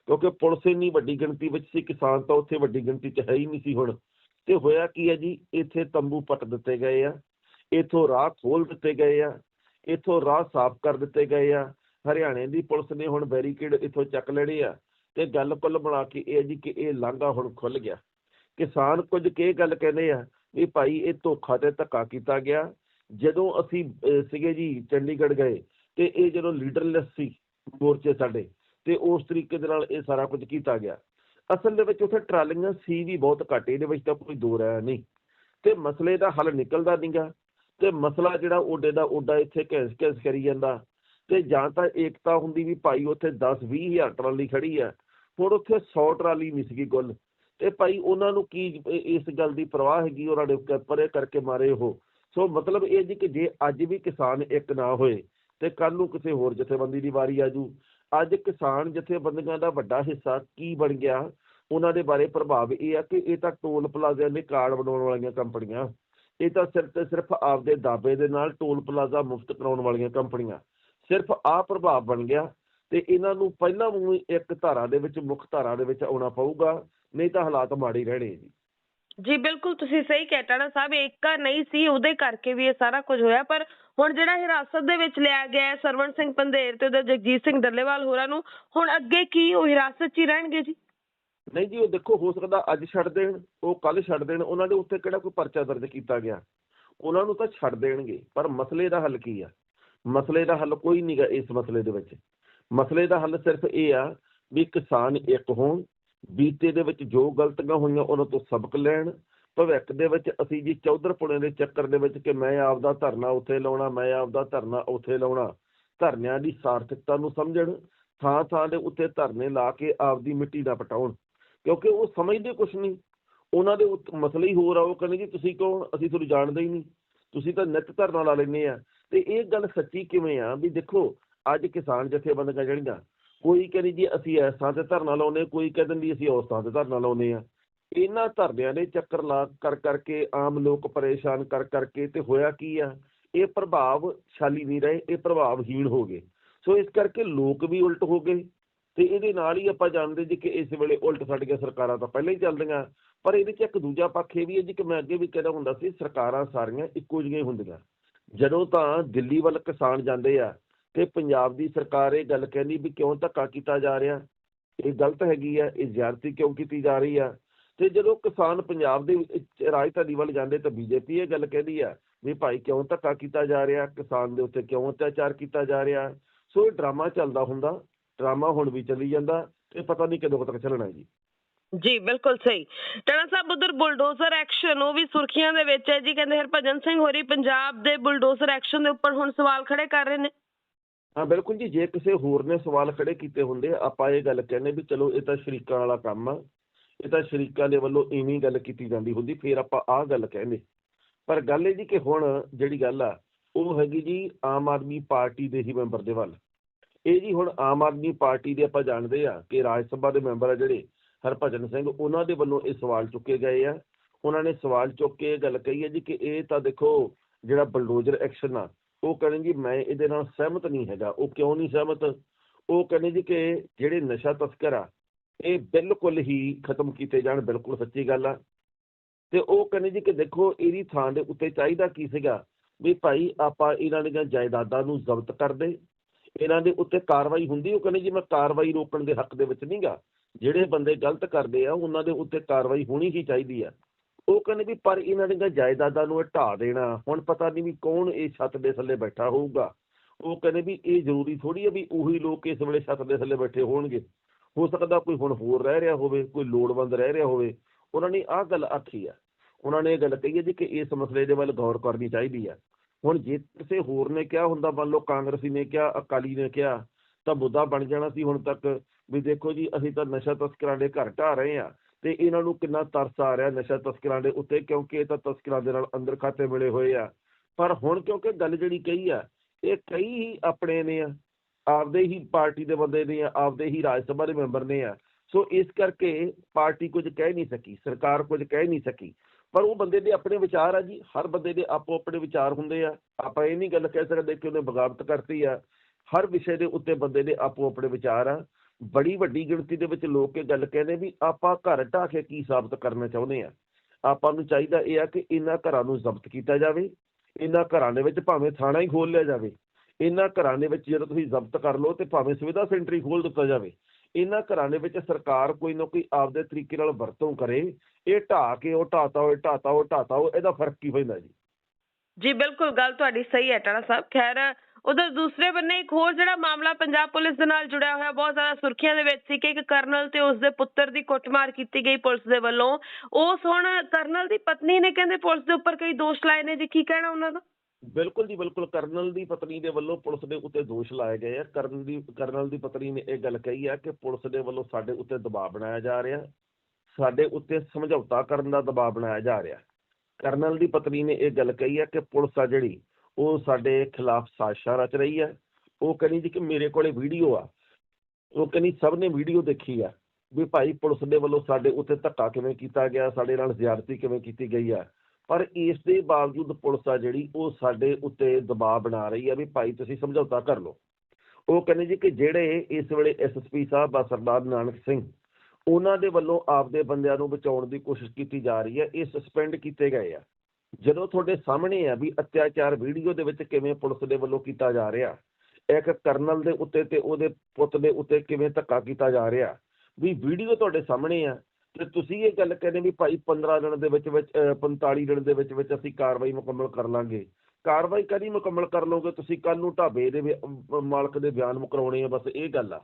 ਕਿਉਂਕਿ ਪੁਲਿਸ ਇੰਨੀ ਵੱਡੀ ਗਿਣਤੀ ਵਿੱਚ ਸੀ, ਕਿਸਾਨ ਤਾਂ ਉੱਥੇ ਵੱਡੀ ਗਿਣਤੀ 'ਚ ਹੈ ਹੀ ਨਹੀਂ ਸੀ ਹੁਣ। ਤੇ ਹੋਇਆ ਕੀ ਹੈ ਜੀ, ਇੱਥੇ ਤੰਬੂ ਪੱਟ ਦਿੱਤੇ ਗਏ ਆ, ਇੱਥੋਂ ਰਾਹ ਖੋਲ ਦਿੱਤੇ ਗਏ ਆ, ਇੱਥੋਂ ਰਾਹ ਸਾਫ਼ ਕਰ ਦਿੱਤੇ ਗਏ ਆ। ਹਰਿਆਣੇ ਦੀ ਪੁਲਿਸ ਨੇ ਹੁਣ ਬੈਰੀਕੇਡ ਇੱਥੋਂ ਚੱਕ ਲੈਣੇ ਆ ਤੇ ਗੱਲ ਕੁੱਲ ਬਣਾ ਕੇ ਇਹ ਜੀ ਕਿ ਇਹ ਲਾਂਘਾ ਹੁਣ ਖੁੱਲ ਗਿਆ। ਕਿਸਾਨ ਕੁਝ ਕੇ ਗੱਲ ਕਹਿੰਦੇ ਆ ਵੀ ਭਾਈ ਇਹ ਧੋਖਾ ਤੇ ਧੱਕਾ ਕੀਤਾ ਗਿਆ। ਜਦੋਂ ਅਸੀਂ ਸੀਗੇ ਜੀ ਚੰਡੀਗੜ੍ਹ ਗਏ ਤੇ ਇਹ ਜਦੋਂ ਲੀਡਰਲੈਸ ਸੀ ਮੋਰਚੇ ਸਾਡੇ ਤੇ ਉਸ ਤਰੀਕੇ ਦੇ ਨਾਲ ਇਹ ਸਾਰਾ ਕੁਝ ਕੀਤਾ ਗਿਆ। ਅਸਲ ਦੇ ਵਿੱਚ ਉੱਥੇ ਟਰਾਲੀਆਂ ਸੀ ਵੀ ਬਹੁਤ ਘੱਟ, ਇਹਦੇ ਵਿੱਚ ਤਾਂ ਕੋਈ ਦੋ ਰਾਇ ਨਹੀਂ। ਤੇ ਮਸਲੇ ਦਾ ਹੱਲ ਨਿਕਲਦਾ ਨਹੀਂਗਾ ਤੇ ਮਸਲਾ ਜਿਹੜਾ ਓਡੇ ਦਾ ਓਡਾ ਇੱਥੇ ਘਿਸ ਘਿਸ ਕਰੀ ਜਾਂਦਾ। ਤੇ ਜਾਂ ਤਾਂ ਏਕਤਾ ਹੁੰਦੀ ਵੀ ਭਾਈ ਉੱਥੇ 10 20 ਹਜ਼ਾਰ ਟਰਾਲੀ ਖੜੀ ਆ ਹੁਣ ਉੱਥੇ 100 ਟਰਾਲੀ ਨਹੀਂ ਸੀਗੀ ਗੁੱਲ। ਤੇ ਭਾਈ ਉਹਨਾਂ ਨੂੰ ਕੀ ਇਸ ਗੱਲ ਦੀ ਪਰਵਾਹ ਹੈਗੀ, ਉਹਨਾਂ ਦੇ ਪਰੇ ਕਰਕੇ ਮਾਰੇ ਉਹ। ਸੋ ਮਤਲਬ ਇਹ ਜੀ ਕਿ ਜੇ ਅੱਜ ਵੀ ਕਿਸਾਨ ਇੱਕ ਨਾ ਹੋਏ, ਤੇ ਕੱਲ ਨੂੰ ਕਿਸੇ ਹੋਰ ਜਥੇਬੰਦੀ ਦੀ ਵਾਰੀ ਆਜੂ ਅੱਜ ਕਿਸਾਨ ਜਥੇਬੰਦੀਆਂ ਦਾ ਵੱਡਾ ਹਿੱਸਾ ਕੀ ਬਣ ਗਿਆ? ਉਹਨਾਂ ਦੇ ਬਾਰੇ ਪ੍ਰਭਾਵ ਇਹ ਆ ਕਿ ਇਹ ਤਾਂ ਟੋਲ ਪਲਾਜ਼ਿਆਂ ਦੇ ਕਾਰਡ ਬਣਾਉਣ ਵਾਲੀਆਂ ਕੰਪਨੀਆਂ। ਇਹ ਤਾਂ ਸਿਰਫ ਤੇ ਸਿਰਫ ਆਪਦੇ ਦਾਬੇ ਦੇ ਨਾਲ ਟੋਲ ਪਲਾਜ਼ਾ ਮੁਫਤ ਕਰਾਉਣ ਵਾਲੀਆਂ ਕੰਪਨੀਆਂ। ਸਿਰਫ ਆਹ ਪ੍ਰਭਾਵ ਬਣ ਗਿਆ। ਤੇ ਇਹਨਾਂ ਨੂੰ ਪਹਿਲਾਂ ਹੀ ਇੱਕ ਧਾਰਾ ਦੇ ਵਿੱਚ ਮੁੱਖ ਧਾਰਾ ਦੇ ਵਿੱਚ ਆਉਣਾ ਪਊਗਾ ਨਹੀਂ ਤਾਂ ਹਾਲਾਤ ਮਾੜੇ ਹੀ ਰਹਿਣੇ ਜੀ। ਜੀ ਬਿਲਕੁਲ ਤੁਸੀਂ ਸਹੀ ਕਹਿ ਟਾਣਾ ਸਾਹਿਬ ਏਕਾ ਨਹੀਂ ਸੀ ਉਹਦੇ ਕਰਕੇ ਵੀ ਇਹ ਸਾਰਾ ਕੁਝ ਹੋਇਆ ਪਰ ਹੁਣ ਜਿਹੜਾ ਹਿਰਾਸਤ ਦੇ ਵਿੱਚ ਲਿਆ ਗਿਆ ਹੈ ਸਰਵਣ ਸਿੰਘ ਪੰਧੇਰ ਤੇ ਉਹਦਾ ਜਗਜੀਤ ਸਿੰਘ ਡੱਲੇਵਾਲ ਹੋਰਾਂ ਨੂੰ ਹੁਣ ਅੱਗੇ ਕੀ ਉਹ ਹਿਰਾਸਤ 'ਚ ਹੀ ਰਹਿਣਗੇ ਜੀ? ਨਹੀਂ ਜੀ ਉਹ ਦੇਖੋ ਹੋ ਸਕਦਾ ਅੱਜ ਛੱਡ ਦੇਣ ਉਹ ਕੱਲ ਛੱਡ ਦੇਣ ਉਹਨਾਂ ਦੇ ਉੱਤੇ ਕਿਹੜਾ ਕੋਈ ਪਰਚਾ ਦਰਜ ਕੀਤਾ ਗਿਆ? ਉਹਨਾਂ ਨੂੰ ਤਾਂ ਛੱਡ ਦੇਣਗੇ ਪਰ ਮਸਲੇ ਦਾ ਹੱਲ ਕੀ ਆ? ਮਸਲੇ ਦਾ ਹੱਲ ਕੋਈ ਨਹੀਂਗਾ ਇਸ ਮਸਲੇ ਦੇ ਵਿੱਚ। ਮਸਲੇ ਦਾ ਹੱਲ ਸਿਰਫ ਇਹ ਆ ਵੀ ਕਿਸਾਨ ਇੱਕ ਹੋਣ, ਬੀਤੇ ਦੇ ਵਿੱਚ ਜੋ ਗਲਤੀਆਂ ਹੋਈਆਂ ਉਹਨਾਂ ਤੋਂ ਸਬਕ ਲੈਣ, ਭਵਿੱਖ ਦੇ ਵਿੱਚ ਅਸੀਂ ਜੀ ਚੌਧਰਪੁਣੇ ਦੇ ਚੱਕਰ ਦੇ ਵਿੱਚ ਕਿ ਮੈਂ ਆਪਦਾ ਧਰਨਾ ਉੱਥੇ ਲਾਉਣਾ, ਮੈਂ ਆਪਦਾ ਧਰਨਾ ਉੱਥੇ ਲਾਉਣਾ, ਧਰਨਿਆਂ ਦੀ ਸਾਰਥਕਤਾ ਨੂੰ ਸਮਝਣ, ਥਾਂ ਥਾਂ ਦੇ ਉੱਤੇ ਧਰਨੇ ਲਾ ਕੇ ਆਪਦੀ ਮਿੱਟੀ ਦਾ ਪਟਾਉਣ, ਕਿਉਂਕਿ ਉਹ ਸਮਝਦੇ ਕੁਛ ਨਹੀਂ। ਉਹਨਾਂ ਦੇ ਉੱਤ- ਮਸਲੇ ਹੀ ਹੋਰ ਆ, ਉਹ ਕਹਿੰਦੇ ਜੀ ਤੁਸੀਂ ਕੌਣ? ਅਸੀਂ ਤੁਹਾਨੂੰ ਜਾਣਦੇ ਹੀ ਨਹੀਂ। ਤੁਸੀਂ ਤਾਂ ਨਿੱਤ ਧਰਨਾ ਲਾ ਲੈਂਦੇ ਆ। ਤੇ ਇਹ ਗੱਲ ਸੱਚੀ ਕਿਵੇਂ ਆ? ਵੀ ਦੇਖੋ ਅੱਜ ਕਿਸਾਨ ਜਥੇਬੰਦੀਆਂ ਜਿਹੜੀਆਂ, ਕੋਈ ਕਹਿੰਦੀ ਜੀ ਅਸੀਂ ਇਸ ਥਾਂ ਤੇ ਧਰਨਾ ਲਾਉਨੇ ਕੋਈ ਕਹਿੰਦੇ ਵੀ ਅਸੀਂ ਉਸ ਥਾਂ ਤੇ ਧਰਨਾ ਲਾਉਨੇ ਆ ਇਹਨਾਂ ਧਰਨਿਆਂ ਦੇ ਚੱਕਰ ਲਾ ਕਰ ਕਰਕੇ ਆਮ ਲੋਕ ਪਰੇਸ਼ਾਨ ਕਰ ਕਰਕੇ ਤੇ ਹੋਇਆ ਕੀ ਆ? ਇਹ ਪ੍ਰਭਾਵਸ਼ਾਲੀ ਨਹੀਂ ਰਹੇ, ਇਹ ਪ੍ਰਭਾਵਹੀਣ ਹੋ ਗਏ। ਸੋ ਇਸ ਕਰਕੇ ਲੋਕ ਵੀ ਉਲਟ ਹੋ ਗਏ ਤੇ ਇਹਦੇ ਨਾਲ ਹੀ ਆਪਾਂ ਜਾਣਦੇ ਜੀ ਕਿ ਇਸ ਵੇਲੇ ਉਲਟ ਸਾਡੀਆਂ ਸਰਕਾਰਾਂ ਤਾਂ ਪਹਿਲਾਂ ਹੀ ਚੱਲਦੀਆਂ, ਪਰ ਇਹਦੇ 'ਚ ਇੱਕ ਦੂਜਾ ਪੱਖ ਇਹ ਵੀ ਹੈ ਜੀ ਕਿ ਮੈਂ ਅੱਗੇ ਵੀ ਕਹਿੰਦਾ ਹੁੰਦਾ ਸੀ, ਸਰਕਾਰਾਂ ਸਾਰੀਆਂ ਇੱਕੋ ਜਿਹੀਆਂ ਹੀ ਹੁੰਦੀਆਂ। ਜਦੋਂ ਤਾਂ ਦਿੱਲੀ ਵੱਲ ਕਿਸਾਨ ਜਾਂਦੇ ਆ ਤੇ ਪੰਜਾਬ ਦੀ ਸਰਕਾਰ ਇਹ ਗੱਲ ਕਹਿੰਦੀ ਵੀ ਕਿਉਂ ਧੱਕਾ ਕੀਤਾ ਜਾ ਰਿਹਾ? ਇਹ ਗਲਤ ਹੈਗੀ ਆ, ਇਹ ਜ਼ਿਆਦਤੀ ਕਿਉਂ ਕੀਤੀ ਜਾ ਰਹੀ ਆ? ਤੇ ਜਦੋਂ ਕਿਸਾਨ ਪੰਜਾਬ ਦੇ ਰਾਜਧਾਨੀ ਵੱਲ ਜਾਂਦੇ ਤਾਂ ਬੀਜੇਪੀ ਇਹ ਗੱਲ ਕਹਿੰਦੀ ਆ ਵੀ ਭਾਈ ਕਿਉਂ ਧੱਕਾ ਕੀਤਾ ਜਾ ਰਿਹਾ? ਕਿਸਾਨ ਦੇ ਉੱਤੇ ਕਿਉਂ ਅਤਿਆਚਾਰ ਕੀਤਾ ਜਾ ਰਿਹਾ? ਸੋ ਇਹ ਡਰਾਮਾ ਚੱਲਦਾ ਹੁੰਦਾ, ਡਰਾਮਾ ਹੁਣ ਵੀ ਚੱਲੀ ਜਾਂਦਾ ਤੇ ਪਤਾ ਨਹੀਂ ਕਦੋਂ ਤੱਕ ਚੱਲਣਾ ਜੀ। ਜੀ, ਬਿਲਕੁਲ ਸਹੀ। ਟਣਾ ਸਾਹਿਬ ਉਧਰ ਬੁਲਡੋਜ਼ਰ ਐਕਸ਼ਨ, ਉਹ ਵੀ ਸੁਰਖੀਆਂ ਦੇ ਵਿੱਚ ਹੈ ਜੀ, ਕਹਿੰਦੇ ਹਰਭਜਨ ਸਿੰਘ ਹੋਰੀ ਪੰਜਾਬ ਦੇ ਬੁਲਡੋਜ਼ਰ ਐਕਸ਼ਨ ਦੇ ਉੱਪਰ ਹੁਣ ਸਵਾਲ ਖੜੇ ਕਰ ਰਹੇ ਨੇ। ਹਾਂ, ਬਿਲਕੁਲ ਜੀ, ਜੇ ਕਿਸੇ ਹੋਰ ਨੇ ਸਵਾਲ ਖੜੇ ਕੀਤੇ ਹੁੰਦੇ ਆਪਾਂ ਇਹ ਗੱਲ ਕਹਿੰਦੇ ਵੀ ਚਲੋ ਇਹ ਤਾਂ ਸ਼ਰੀਕਾਂ ਵਾਲਾ ਕੰਮ ਆ, ਇਹ ਤਾਂ ਸ਼ਰੀਕਾਂ ਦੇ ਵੱਲੋਂ ਇਵੇਂ ਗੱਲ ਕੀਤੀ ਜਾਂਦੀ ਹੁੰਦੀ, ਫਿਰ ਆਪਾਂ ਆਹ ਗੱਲ ਕਹਿੰਦੇ। ਪਰ ਗੱਲ ਇਹ ਜੀ ਕਿ ਹੁਣ ਜਿਹੜੀ ਗੱਲ ਆ, ਉਹ ਹੈਗੀ ਜੀ ਆਮ ਆਦਮੀ ਪਾਰਟੀ ਦੇ ਹੀ ਮੈਂਬਰ ਦੇ ਵੱਲ। ਇਹ ਜੀ ਹੁਣ ਆਮ ਆਦਮੀ ਪਾਰਟੀ ਦੇ ਆਪਾਂ ਜਾਣਦੇ ਆ ਕਿ ਰਾਜ ਸਭਾ ਦੇ ਮੈਂਬਰ ਆ ਜਿਹੜੇ ਹਰਭਜਨ ਸਿੰਘ, ਉਹਨਾਂ ਦੇ ਵੱਲੋਂ ਇਹ ਸਵਾਲ ਚੁੱਕੇ ਗਏ ਆ। ਉਹਨਾਂ ਨੇ ਸਵਾਲ ਚੁੱਕ ਕੇ ਇਹ ਗੱਲ ਕਹੀ ਹੈ ਜੀ ਕਿ ਇਹ ਤਾਂ ਦੇਖੋ ਜਿਹੜਾ ਬਲਡੋਜ਼ਰ ਐਕਸ਼ਨ ਆ ਉਹ ਕਹਿੰਦੇ ਜੀ ਮੈਂ ਇਹਦੇ ਨਾਲ ਸਹਿਮਤ ਨਹੀਂ ਹੈਗਾ, ਉਹ ਕਿਉਂ ਨਹੀਂ ਸਹਿਮਤ? ਉਹ ਕਹਿੰਦੇ ਜੀ ਕਿ ਜਿਹੜੇ ਨਸ਼ਾ ਤਸਕਰ ਆ, ਇਹ ਬਿਲਕੁਲ ਹੀ ਖਤਮ ਕੀਤੇ ਜਾਣ, ਬਿਲਕੁਲ ਸੱਚੀ ਗੱਲ ਆ। ਤੇ ਉਹ ਕਹਿੰਦੇ ਜੀ ਕਿ ਦੇਖੋ, ਇਹਦੀ ਥਾਂ ਦੇ ਉੱਤੇ ਚਾਹੀਦਾ ਕੀ ਸੀਗਾ? ਵੀ ਭਾਈ ਆਪਾਂ ਇਹਨਾਂ ਦੀਆਂ ਜਾਇਦਾਦਾਂ ਨੂੰ ਜ਼ਬਤ ਕਰਦੇ ਇਹਨਾਂ ਦੇ ਉੱਤੇ ਕਾਰਵਾਈ ਹੁੰਦੀ, ਉਹ ਕਹਿੰਦੇ ਜੀ ਮੈਂ ਕਾਰਵਾਈ ਰੋਕਣ ਦੇ ਹੱਕ ਦੇ ਵਿੱਚ ਨਹੀਂਗਾ ਜਿਹੜੇ ਬੰਦੇ ਗਲਤ ਕਰਦੇ ਆ, ਉਹਨਾਂ ਦੇ ਉੱਤੇ ਕਾਰਵਾਈ ਹੋਣੀ ਹੀ ਚਾਹੀਦੀ ਆ। ਉਹ ਕਹਿੰਦੇ ਵੀ ਪਰ ਇਹਨਾਂ ਦੀਆਂ ਜਾਇਦਾਦਾਂ ਨੂੰ ਇਹ ਢਾਹ ਦੇਣਾ। ਹੁਣ ਪਤਾ ਨਹੀਂ ਵੀ ਕੌਣ ਇਹ ਛੱਤ ਦੇ ਥੱਲੇ ਬੈਠਾ ਹੋਊਗਾ। ਉਹ ਕਹਿੰਦੇ ਵੀ ਇਹ ਜ਼ਰੂਰੀ ਥੋੜੀ ਹੈ ਵੀ ਉਹੀ ਲੋਕ ਇਸ ਵੇਲੇ ਛੱਤ ਦੇ ਥੱਲੇ ਬੈਠੇ ਹੋਣਗੇ। ਹੋ ਸਕਦਾ ਕੋਈ ਹੁਣ ਹੋਰ ਰਹਿ ਰਿਹਾ ਹੋਵੇ, ਕੋਈ ਲੋੜਵੰਦ ਰਹਿ ਰਿਹਾ ਹੋਵੇ। ਉਹਨਾਂ ਨੇ ਆਹ ਗੱਲ ਆਖੀ ਆ। ਉਹਨਾਂ ਨੇ ਇਹ ਗੱਲ ਕਹੀ ਹੈ ਜੀ ਕਿ ਇਸ ਮਸਲੇ ਦੇ ਵੱਲ ਗੌਰ ਕਰਨੀ ਚਾਹੀਦੀ ਆ। ਹੁਣ ਜੇ ਕਿਸੇ ਹੋਰ ਨੇ ਕਿਹਾ ਹੁੰਦਾ, ਮੰਨ ਲਓ ਕਾਂਗਰਸੀ ਨੇ ਕਿਹਾ, ਅਕਾਲੀ ਨੇ ਕਿਹਾ, ਤਾਂ ਮੁੱਦਾ ਬਣ ਜਾਣਾ ਸੀ ਹੁਣ ਤੱਕ ਵੀ ਦੇਖੋ ਜੀ, ਅਸੀਂ ਤਾਂ ਨਸ਼ਾ ਤਸਕਰਾਂ ਦੇ ਘਰ ਢਾ ਰਹੇ ਆ। ਤੇ ਇਹਨਾਂ ਨੂੰ ਕਿੰਨਾ ਤਰਸ ਆ ਰਿਹਾ ਨਸ਼ਾ ਤਸਕਰਾਂ ਦੇ ਉੱਤੇ, ਕਿਉਂਕਿ ਇਹ ਤਾਂ ਤਸਕਰਾਂ ਦੇ ਨਾਲ ਅੰਦਰ ਖਾਤੇ ਮਿਲੇ ਹੋਏ ਆ। ਪਰ ਹੁਣ ਕਿਉਂਕਿ ਗੱਲ ਜਿਹੜੀ ਕਹੀ ਆ, ਇਹ ਕਈ ਹੀ ਆਪਣੇ ਨੇ ਆ, ਆਪਦੇ ਹੀ ਪਾਰਟੀ ਦੇ ਬੰਦੇ ਨੇ ਆ, ਆਪਦੇ ਹੀ ਰਾਜ ਸਭਾ ਦੇ ਮੈਂਬਰ ਨੇ ਆ। ਸੋ ਇਸ ਕਰਕੇ ਪਾਰਟੀ ਕੁਝ ਕਹਿ ਨਹੀਂ ਸਕੀ, ਸਰਕਾਰ ਕੁਝ ਕਹਿ ਨਹੀਂ ਸਕੀ। ਪਰ ਉਹ ਬੰਦੇ ਦੇ ਆਪਣੇ ਵਿਚਾਰ ਆ ਜੀ, ਹਰ ਬੰਦੇ ਦੇ ਆਪੋ ਆਪਣੇ ਵਿਚਾਰ ਹੁੰਦੇ ਆ। ਆਪਾਂ ਇਹ ਨਹੀਂ ਗੱਲ ਕਹਿ ਸਕਦੇ ਕਿ ਉਹਨੇ ਬਗਾਵਤ ਕਰਤੀ ਆ। ਹਰ ਵਿਸ਼ੇ ਦੇ ਉੱਤੇ ਬੰਦੇ ਦੇ ਆਪੋ ਆਪਣੇ ਵਿਚਾਰ ਆ। ਬੜੀ ਵੱਡੀ ਗਿਣਤੀ ਦੇ ਵਿੱਚ ਲੋਕ ਇਹ ਗੱਲ ਕਹਿੰਦੇ ਵੀ ਆਪਾਂ ਘਰ ਢਾਹ ਕੇ ਕੀ ਸਾਬਤ ਕਰਨਾ ਚਾਹੁੰਦੇ ਆ? ਆਪਾਂ ਨੂੰ ਚਾਹੀਦਾ ਇਹ ਆ ਕਿ ਇਹਨਾਂ ਘਰਾਂ ਨੂੰ ਜ਼ਬਤ ਕੀਤਾ ਜਾਵੇ, ਇਹਨਾਂ ਘਰਾਂ ਦੇ ਵਿੱਚ ਭਾਵੇਂ ਥਾਣਾ ਹੀ ਖੋਲ ਲਿਆ ਜਾਵੇ, ਇਹਨਾਂ ਘਰਾਂ ਦੇ ਵਿੱਚ ਜਦੋਂ ਤੁਸੀਂ ਜ਼ਬਤ ਕਰ ਲਓ ਤੇ ਭਾਵੇਂ ਸੁਵਿਧਾ ਸੈਂਟਰ ਹੀ ਖੋਲ ਦਿੱਤਾ ਜਾਵੇ, ਇਹਨਾਂ ਘਰਾਂ ਦੇ ਵਿੱਚ ਸਰਕਾਰ ਕੋਈ ਨਾ ਕੋਈ ਆਪਦੇ ਤਰੀਕੇ ਨਾਲ ਵਰਤੋਂ ਕਰੇ, ਇਹ ਢਾਹ ਕੇ ਉਹ ਢਾਤਾ ਹੋਏ ਢਾਤਾ ਉਹ ਢਾਤਾ ਉਹ, ਇਹਦਾ ਫ਼ਰਕ ਕੀ ਪੈਂਦਾ ਜੀ? ਜੀ ਬਿਲਕੁਲ, ਗੱਲ ਤੁਹਾਡੀ ਸਹੀ ਹੈ ਟਾਣਾ ਸਾਹਿਬ। ਖੈਰ ਉਧਰ ਦੂਸਰੇ ਬੰਨੇ ਇੱਕ ਹੋਰ ਜਿਹੜਾ ਮਾਮਲਾ ਪੰਜਾਬ ਪੁਲਿਸ ਦੇ ਨਾਲ ਜੁੜਿਆ ਹੋਇਆ, ਬਹੁਤ ਜ਼ਿਆਦਾ ਸੁਰਖੀਆਂ ਦੇ ਵਿੱਚ ਸੀ ਕਿ ਇੱਕ ਕਰਨਲ ਤੇ ਉਸ ਦੇ ਪੁੱਤਰ ਦੀ ਕੁੱਟਮਾਰ ਕੀਤੀ ਗਈ ਪੁਲਿਸ ਦੇ ਵੱਲੋਂ। ਉਸ ਹੁਣ ਕਰਨਲ ਦੀ ਪਤਨੀ ਨੇ ਕਹਿੰਦੇ ਪੁਲਿਸ ਦੇ ਉੱਪਰ ਕਈ ਦੋਸ਼ ਲਾਏ ਨੇ, ਜੀ ਕੀ ਕਹਿਣਾ ਉਹਨਾਂ ਦਾ? ਬਿਲਕੁਲ ਜੀ, ਬਿਲਕੁਲ। ਕਰਨਲ ਦੀ ਪਤਨੀ ਦੇ ਵੱਲੋਂ ਪੁਲਿਸ ਦੇ ਉੱਤੇ ਦੋਸ਼ ਲਾਏ ਗਏ ਆ। ਕਰਨਲ ਦੀ ਕਰਨਲ ਦੀ ਪਤਨੀ ਨੇ ਇਹ ਗੱਲ ਕਹੀ ਆ ਕਿ ਪੁਲਿਸ ਦੇ ਵੱਲੋਂ ਸਾਡੇ ਉੱਤੇ ਦਬਾਅ ਬਣਾਇਆ ਜਾ ਰਿਹਾ। ਸਾਡੇ ਉੱਤੇ ਸਮਝੌਤਾ ਕਰਨ ਦਾ ਦਬਾਅ ਬਣਾਇਆ ਜਾ ਰਿਹਾ। ਕਰਨਲ ਦੀ ਪਤਨੀ ਨੇ ਇਹ ਗੱਲ ਕਹੀ ਆ ਕਿ ਪੁਲਿਸ ਆ ਜਿਹੜੀ ਉਹ ਸਾਡੇ ਖਿਲਾਫ ਸਾਜ਼ਿਸ਼ਾਂ ਰਚ ਰਹੀ ਹੈ। ਉਹ ਕਹਿੰਦੀ ਜੀ ਕਿ ਮੇਰੇ ਕੋਲੇ ਵੀਡੀਓ ਆ। ਉਹ ਕਹਿੰਦੀ ਸਭ ਨੇ ਵੀਡੀਓ ਦੇਖੀ ਆ ਵੀ ਭਾਈ ਪੁਲਿਸ ਦੇ ਵੱਲੋਂ ਸਾਡੇ ਉੱਤੇ ਧੱਕਾ ਕਿਵੇਂ ਕੀਤਾ ਗਿਆ, ਸਾਡੇ ਨਾਲ ਜ਼ਿਆਦਤੀ ਕਿਵੇਂ ਕੀਤੀ ਗਈ ਆ। ਪਰ ਇਸ ਦੇ ਬਾਵਜੂਦ ਪੁਲਿਸ ਆ ਜਿਹੜੀ, ਉਹ ਸਾਡੇ ਉੱਤੇ ਦਬਾਅ ਬਣਾ ਰਹੀ ਆ ਵੀ ਭਾਈ ਤੁਸੀਂ ਸਮਝੌਤਾ ਕਰ ਲਓ। ਉਹ ਕਹਿੰਦੇ ਜੀ ਕਿ ਜਿਹੜੇ ਇਸ ਵੇਲੇ ਐਸਐਸਪੀ ਸਾਹਿਬ ਆ, ਸਰਦਾਰ ਨਾਨਕ ਸਿੰਘ, ਉਹਨਾਂ ਦੇ ਵੱਲੋਂ ਆਪਦੇ ਬੰਦਿਆਂ ਨੂੰ ਬਚਾਉਣ ਦੀ ਕੋਸ਼ਿਸ਼ ਕੀਤੀ ਜਾ ਰਹੀ ਹੈ, ਇਹ ਸਸਪੈਂਡ ਕੀਤੇ ਗਏ ਆ। ਜਦੋਂ ਤੁਹਾਡੇ ਸਾਹਮਣੇ ਆ ਵੀ ਅਤਿਆਚਾਰ ਵੀਡੀਓ ਦੇ ਵਿੱਚ ਕਿਵੇਂ ਪੁਲਿਸ ਦੇ ਵੱਲੋਂ ਕੀਤਾ ਜਾ ਰਿਹਾ, ਇੱਕ ਕਰਨਲ ਦੇ ਉੱਤੇ ਤੇ ਉਹਦੇ ਪੁੱਤ ਦੇ ਉੱਤੇ ਕਿਵੇਂ ਧੱਕਾ ਕੀਤਾ ਜਾ ਰਿਹਾ, ਵੀ ਵੀਡੀਓ ਤੁਹਾਡੇ ਸਾਹਮਣੇ ਆ, ਤੇ ਤੁਸੀਂ ਇਹ ਗੱਲ ਕਹਿੰਦੇ ਵੀ ਭਾਈ 15 ਦਿਨ ਦੇ ਵਿੱਚ ਵਿੱਚ 45 ਦਿਨ ਦੇ ਵਿੱਚ ਵਿੱਚ ਅਸੀਂ ਕਾਰਵਾਈ ਮੁਕੰਮਲ ਕਰ ਲਾਂਗੇ। ਕਾਰਵਾਈ ਕਦੀ ਮੁਕੰਮਲ ਕਰ ਲਓਗੇ? ਤੁਸੀਂ ਕੱਲ ਨੂੰ ਢਾਬੇ ਦੇ ਮਾਲਕ ਦੇ ਬਿਆਨ ਮੁਕਰਾਉਣੇ ਆ, ਬਸ ਇਹ ਗੱਲ ਆ।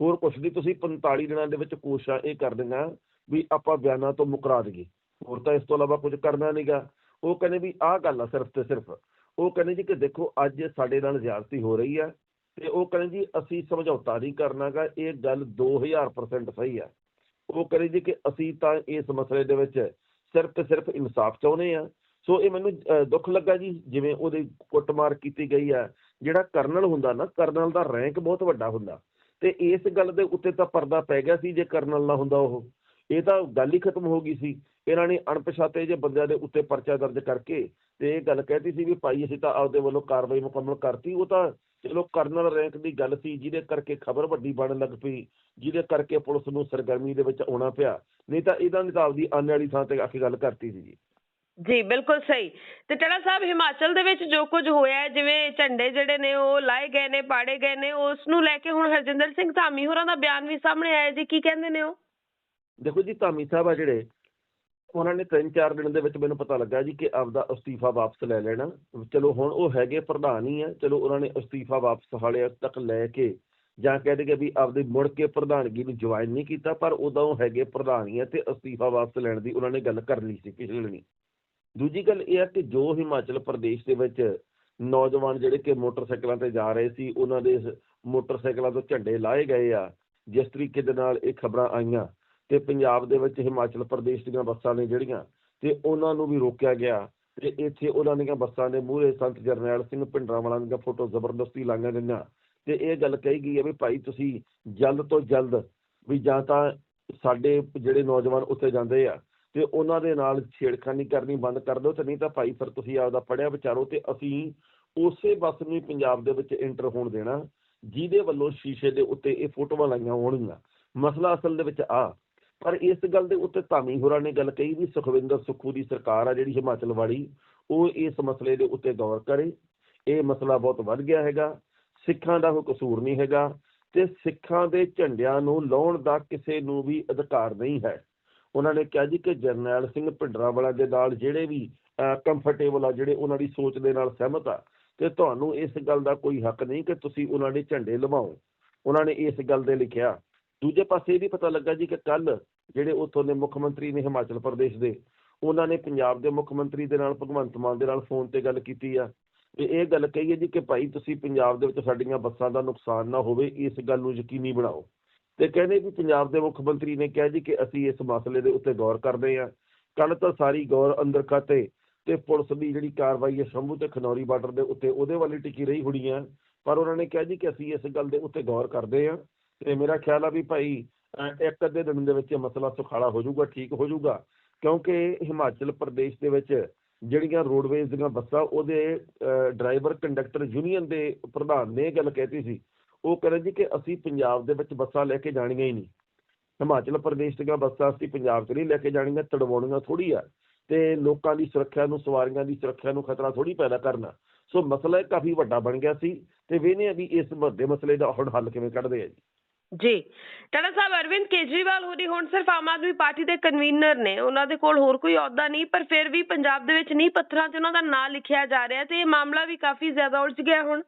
ਹੋਰ ਕੁਛ ਨਹੀਂ, ਤੁਸੀਂ 45 ਦਿਨਾਂ ਦੇ ਵਿੱਚ ਕੋਸ਼ਿਸ਼ਾਂ ਇਹ ਕਰ ਦਿੰਗਾ ਵੀ ਆਪਾਂ ਬਿਆਨਾਂ ਤੋਂ ਮੁਕਰਾ ਦਈਏ। ਹੋਰ ਤਾਂ ਇਸ ਤੋਂ ਇਲਾਵਾ ਕੁਝ ਕਰਨਾ ਨਹੀਂਗਾ ਉਹ ਕਹਿੰਦੇ ਵੀ ਆਹ ਗੱਲ ਆ ਸਿਰਫ ਤੇ ਸਿਰਫ। ਉਹ ਕਹਿੰਦੇ ਜੀ ਕਿ ਦੇਖੋ ਅੱਜ ਸਾਡੇ ਨਾਲ ਜ਼ਿਆਦਤੀ ਹੋ ਰਹੀ ਆ ਤੇ ਉਹ ਕਹਿੰਦੇ ਜੀ ਅਸੀਂ ਸਮਝੌਤਾ ਨਹੀਂ ਕਰਨਾਗਾ ਇਹ ਗੱਲ 2000% ਸਹੀ ਆ। ਉਹ ਕਹਿੰਦੇ ਜੀ ਕਿ ਅਸੀਂ ਤਾਂ ਇਸ ਮਸਲੇ ਦੇ ਵਿੱਚ ਸਿਰਫ ਤੇ ਸਿਰਫ ਇਨਸਾਫ ਚਾਹੁੰਦੇ ਆ। ਸੋ ਇਹ ਮੈਨੂੰ ਅਹ, ਦੁੱਖ ਲੱਗਾ ਜੀ ਜਿਵੇਂ ਉਹਦੀ ਕੁੱਟਮਾਰ ਕੀਤੀ ਗਈ ਆ। ਜਿਹੜਾ ਕਰਨਲ ਹੁੰਦਾ ਨਾ ਕਰਨਲ ਦਾ ਰੈਂਕ ਬਹੁਤ ਵੱਡਾ ਹੁੰਦਾ। ਤੇ ਇਸ ਗੱਲ ਦੇ ਉੱਤੇ ਤਾਂ ਪਰਦਾ ਪੈ ਗਿਆ ਸੀ ਜੇ ਕਰਨਲ ਨਾ ਹੁੰਦਾ ਉਹ। ਇਹ ਤਾਂ ਗੱਲ ਹੀ ਖਤਮ ਹੋ ਗਈ ਸੀ। ਇਹਨਾਂ ਨੇ ਅਣਪਛਾਤੇ ਜੇ ਬੰਦਿਆਂ ਦੇ ਉੱਤੇ ਪਰਚਾ ਦਰਜ ਕਰਕੇ ਤੇ ਇਹ ਗੱਲ ਕਹਿਤੀ ਸੀ ਵੀ ਭਾਈ ਅਸੀਂ ਤਾਂ ਆਪਦੇ ਵੱਲੋਂ ਕਾਰਵਾਈ ਮੁਕੰਮਲ ਕਰਤੀ, ਉਹ ਤਾਂ ਚਲੋ ਕਰਨਲ ਰੈਂਕ ਦੀ ਗੱਲ ਸੀ, ਜਿਹਦੇ ਕਰਕੇ ਖਬਰ ਵੱਡੀ ਬਣਨ ਲੱਗ ਪਈ, ਜਿਹਦੇ ਕਰਕੇ ਪੁਲਿਸ ਨੂੰ ਸਰਗਰਮੀ ਦੇ ਵਿੱਚ ਆਉਣਾ ਪਿਆ, ਨਹੀਂ ਤਾਂ ਇਹਨਾਂ ਨੇ ਤਾਂ ਆਨੇ ਵਾਲੀ ਥਾਂ ਤੇ ਆ ਗੱਲ ਕਰਤੀ ਸੀ ਜੀ। ਜੀ, ਬਿਲਕੁਲ ਸਹੀ। ਤੇ ਟੜਾ ਸਾਹਿਬ, ਹਿਮਾਚਲ ਦੇ ਵਿੱਚ ਜੋ ਕੁਝ ਹੋਇਆ ਜਿਵੇਂ ਝੰਡੇ ਜਿਹੜੇ ਨੇ, ਉਹ ਲਾਏ ਗਏ ਨੇ, ਪਾੜੇ ਗਏ ਨੇ, ਉਸ ਨੂੰ ਲੈ ਕੇ ਹੁਣ ਹਰਜਿੰਦਰ ਸਿੰਘ ਧਾਮੀ ਹੋਰਾਂ ਦਾ ਬਿਆਨ ਵੀ ਸਾਹਮਣੇ ਆਇਆ ਜੀ, ਕੀ ਕਹਿੰਦੇ ਨੇ ਉਹ? ਦੇਖੋ ਜੀ ਧਾਮੀ ਸਾਹਿਬ ਆ ਜਿਹੜੇ, ਉਹਨਾਂ ਨੇ ਤਿੰਨ ਚਾਰ ਦਿਨ ਦੇ ਵਿੱਚ ਮੈਨੂੰ ਪਤਾ ਲੱਗਾ ਜੀ ਕਿ ਆਪਦਾ ਅਸਤੀਫਾ ਵਾਪਸ ਲੈ ਲੈਣਾ। ਚਲੋ ਹੁਣ ਉਹ ਹੈਗੇ ਪ੍ਰਧਾਨ ਹੀ ਆ, ਚਲੋ ਉਹਨਾਂ ਨੇ ਅਸਤੀਫਾ ਵਾਪਸ ਹਾਲੇ ਤੱਕ ਲੈ ਕੇ ਜਾਂ ਕਹਿ ਦੇਗੇ ਵੀ ਆਪਦੀ ਮੁੜ ਕੇ ਪ੍ਰਧਾਨਗੀ ਨੂੰ ਜੁਆਇਨ ਨਹੀਂ ਕੀਤਾ, ਪਰ ਉਦੋਂ ਉਹ ਹੈਗੇ ਪ੍ਰਧਾਨ ਹੀ ਆ ਤੇ ਅਸਤੀਫਾ ਵਾਪਸ ਲੈਣ ਦੀ ਉਹਨਾਂ ਨੇ ਗੱਲ ਕਰ ਲਈ ਸੀ ਪਿਛਲੇ ਦਿਨੀ ਦੂਜੀ ਗੱਲ ਇਹ ਆ ਕਿ ਜੋ ਹਿਮਾਚਲ ਪ੍ਰਦੇਸ਼ ਦੇ ਵਿੱਚ ਨੌਜਵਾਨ ਜਿਹੜੇ ਕਿ ਮੋਟਰਸਾਈਕਲਾਂ ਤੇ ਜਾ ਰਹੇ ਸੀ, ਉਹਨਾਂ ਦੇ ਮੋਟਰਸਾਈਕਲਾਂ ਤੋਂ ਝੰਡੇ ਲਾਏ ਗਏ ਆ, ਜਿਸ ਤਰੀਕੇ ਦੇ ਨਾਲ ਇਹ ਖਬਰਾਂ ਆਈਆਂ। ਤੇ ਪੰਜਾਬ ਦੇ ਵਿੱਚ ਹਿਮਾਚਲ ਪ੍ਰਦੇਸ਼ ਦੀਆਂ ਬੱਸਾਂ ਨੇ ਜਿਹੜੀਆਂ ਤੇ ਉਹਨਾਂ ਨੂੰ ਵੀ ਰੋਕਿਆ ਗਿਆ ਤੇ ਇੱਥੇ ਉਹਨਾਂ ਦੀਆਂ ਬੱਸਾਂ ਦੇ ਮੂਹਰੇ ਸੰਤ ਜਰਨੈਲ ਸਿੰਘ ਭਿੰਡਰਾਂਵਾਲਾ ਦੀਆਂ ਫੋਟੋ ਜ਼ਬਰਦਸਤੀ ਲਾਈਆਂ ਗਈਆਂ ਤੇ ਇਹ ਗੱਲ ਕਹੀ ਗਈ ਹੈ ਵੀ ਭਾਈ ਤੁਸੀਂ ਜਲਦ ਤੋਂ ਜਲਦ ਵੀ ਜਾਂ ਤਾਂ ਸਾਡੇ ਜਿਹੜੇ ਨੌਜਵਾਨ ਉੱਥੇ ਜਾਂਦੇ ਆ ਤੇ ਉਹਨਾਂ ਦੇ ਨਾਲ ਛੇੜਖਾਨੀ ਕਰਨੀ ਬੰਦ ਕਰ ਦਿਓ ਤੇ ਨਹੀਂ ਤਾਂ ਭਾਈ ਫਿਰ ਤੁਸੀਂ ਆਪਦਾ ਪੜਿਆ ਵਿਚਾਰੋ ਤੇ ਅਸੀਂ ਉਸੇ ਬੱਸ ਨੂੰ ਹੀ ਪੰਜਾਬ ਦੇ ਵਿੱਚ ਇੰਟਰ ਹੋਣ ਦੇਣਾ, ਜਿਹਦੇ ਵੱਲੋਂ ਸ਼ੀਸ਼ੇ ਦੇ ਉੱਤੇ ਇਹ ਫੋਟੋਆਂ ਲਾਈਆਂ ਹੋਣਗੀਆਂ। ਮਸਲਾ ਅਸਲ ਦੇ ਵਿੱਚ ਆ ਪਰ ਇਸ ਗੱਲ ਦੇ ਉੱਤੇ ਧਾਮੀ ਹੋਰਾਂ ਨੇ ਗੱਲ ਕਹੀ ਵੀ ਸੁਖਵਿੰਦਰ ਸੁੱਖੂ ਦੀ ਸਰਕਾਰ ਆ ਜਿਹੜੀ ਹਿਮਾਚਲ ਵਾਲੀ, ਉਹ ਇਸ ਮਸਲੇ ਦੇ ਉੱਤੇ ਗੌਰ ਕਰੇ। ਇਹ ਮਸਲਾ ਬਹੁਤ ਵੱਧ ਗਿਆ ਹੈਗਾ, ਸਿੱਖਾਂ ਦਾ ਕੋਈ ਕਸੂਰ ਨਹੀਂ ਹੈਗਾ ਤੇ ਸਿੱਖਾਂ ਦੇ ਝੰਡਿਆਂ ਨੂੰ ਲਾਉਣ ਦਾ ਕਿਸੇ ਨੂੰ ਵੀ ਅਧਿਕਾਰ ਨਹੀਂ ਹੈ। ਉਹਨਾਂ ਨੇ ਕਿਹਾ ਜੀ ਕਿ ਜਰਨੈਲ ਸਿੰਘ ਭਿੰਡਰਾਂਵਾਲਾ ਦੇ ਨਾਲ ਜਿਹੜੇ ਵੀ ਕੰਫਰਟੇਬਲ ਆ, ਜਿਹੜੇ ਉਹਨਾਂ ਦੀ ਸੋਚ ਦੇ ਨਾਲ ਸਹਿਮਤ ਆ, ਤੇ ਤੁਹਾਨੂੰ ਇਸ ਗੱਲ ਦਾ ਕੋਈ ਹੱਕ ਨਹੀਂ ਕਿ ਤੁਸੀਂ ਉਹਨਾਂ ਦੇ ਝੰਡੇ ਲਵਾਓ। ਉਹਨਾਂ ਨੇ ਇਸ ਗੱਲ ਦੇ ਲਿਖਿਆ। ਦੂਜੇ ਪਾਸੇ ਇਹ ਵੀ ਪਤਾ ਲੱਗਾ ਜੀ ਕਿ ਕੱਲ ਜਿਹੜੇ ਉੱਥੋਂ ਦੇ ਮੁੱਖ ਮੰਤਰੀ ਨੇ ਹਿਮਾਚਲ ਪ੍ਰਦੇਸ਼ ਦੇ, ਉਹਨਾਂ ਨੇ ਪੰਜਾਬ ਦੇ ਮੁੱਖ ਮੰਤਰੀ ਦੇ ਨਾਲ, ਭਗਵੰਤ ਮਾਨ ਦੇ ਨਾਲ ਫੋਨ ਤੇ ਗੱਲ ਕੀਤੀ ਆ। ਤੇ ਇਹ ਗੱਲ ਕਹੀ ਹੈ ਜੀ ਕਿ ਭਾਈ ਤੁਸੀਂ ਪੰਜਾਬ ਦੇ ਵਿੱਚ ਸਾਡੀਆਂ ਬੱਸਾਂ ਦਾ ਨੁਕਸਾਨ ਨਾ ਹੋਵੇ, ਇਸ ਗੱਲ ਨੂੰ ਯਕੀਨੀ ਬਣਾਓ। ਤੇ ਕਹਿੰਦੇ ਵੀ ਪੰਜਾਬ ਦੇ ਮੁੱਖ ਮੰਤਰੀ ਨੇ ਕਿਹਾ ਜੀ ਕਿ ਅਸੀਂ ਇਸ ਮਸਲੇ ਦੇ ਉੱਤੇ ਗੌਰ ਕਰਦੇ ਹਾਂ। ਕੱਲ ਤਾਂ ਸਾਰੀ ਗੌਰ ਅੰਦਰ ਖਾਤੇ ਤੇ ਪੁਲਿਸ ਦੀ ਜਿਹੜੀ ਕਾਰਵਾਈ ਹੈ, ਸ਼ੰਭੂ ਤੇ ਖਨੌਰੀ ਬਾਰਡਰ ਦੇ ਉੱਤੇ ਉਹਦੇ ਵੱਲ ਹੀ ਟਿਕੀ ਰਹੀ ਹੋਣੀ ਆ। ਪਰ ਉਹਨਾਂ ਨੇ ਕਿਹਾ ਜੀ ਕਿ ਅਸੀਂ ਇਸ ਗੱਲ ਦੇ ਉੱਤੇ ਗੌਰ ਕਰਦੇ ਹਾਂ। ਤੇ ਮੇਰਾ ਖਿਆਲ ਆ ਵੀ ਭਾਈ ਇੱਕ ਅੱਧੇ ਦਿਨ ਦੇ ਵਿੱਚ ਇਹ ਮਸਲਾ ਸੁਖਾਲਾ ਹੋ ਜਾਊਗਾ, ਠੀਕ ਹੋ ਜਾਊਗਾ, ਕਿਉਂਕਿ ਹਿਮਾਚਲ ਪ੍ਰਦੇਸ਼ ਦੇ ਵਿੱਚ ਜਿਹੜੀਆਂ ਰੋਡਵੇਜ਼ ਦੀਆਂ ਬੱਸਾਂ, ਉਹਦੇ ਡਰਾਈਵਰ ਕੰਡਕਟਰ ਯੂਨੀਅਨ ਦੇ ਪ੍ਰਧਾਨ ਨੇ ਇਹ ਗੱਲ ਕਹਿਤੀ ਸੀ, ਉਹ ਕਹਿੰਦੇ ਜੀ ਕਿ ਅਸੀਂ ਪੰਜਾਬ ਦੇ ਵਿੱਚ ਬੱਸਾਂ ਲੈ ਕੇ ਜਾਣੀਆਂ ਹੀ ਨਹੀਂ। ਹਿਮਾਚਲ ਪ੍ਰਦੇਸ਼ ਦੀਆਂ ਬੱਸਾਂ ਅਸੀਂ ਪੰਜਾਬ 'ਚ ਨਹੀਂ ਲੈ ਕੇ ਜਾਣੀਆਂ, ਤੜਵਾਉਣੀਆਂ ਥੋੜੀ ਆ, ਤੇ ਲੋਕਾਂ ਦੀ ਸੁਰੱਖਿਆ ਨੂੰ, ਸਵਾਰੀਆਂ ਦੀ ਸੁਰੱਖਿਆ ਨੂੰ ਖਤਰਾ ਥੋੜੀ ਪੈਦਾ ਕਰਨਾ। ਸੋ ਮਸਲਾ ਇਹ ਕਾਫੀ ਵੱਡਾ ਬਣ ਗਿਆ ਸੀ, ਤੇ ਵੇਨੇ ਆ ਵੀ ਇਸ ਵੱਡੇ ਮਸਲੇ ਦਾ ਹੁਣ ਹੱਲ ਕਿਵੇਂ ਕੱਢਦੇ ਆ ਜੀ। ਜੀ। ਟੜਾ ਸਾਹਿਬ, ਅਰਵਿੰਦ ਕੇਜਰੀਵਾਲ ਹੋਰੀ ਹੁਣ ਸਿਰਫ ਆਮ ਆਦਮੀ ਪਾਰਟੀ ਦੇ ਕਨਵੀਨਰ ਨੇ। ਉਹਨਾਂ ਦੇ ਕੋਲ ਹੋਰ ਕੋਈ ਅਹੁਦਾ ਨਹੀਂ, ਪਰ ਫਿਰ ਵੀ ਪੰਜਾਬ ਦੇ ਵਿੱਚ ਨਹੀਂ ਪੱਥਰਾਂ 'ਚ ਉਹਨਾਂ ਦਾ ਨਾਂ ਲਿਖਿਆ ਜਾ ਰਿਹਾ ਤੇ ਇਹ ਮਾਮਲਾ ਵੀ ਕਾਫੀ ਜ਼ਿਆਦਾ ਉਲਝ ਗਿਆ ਹੁਣ।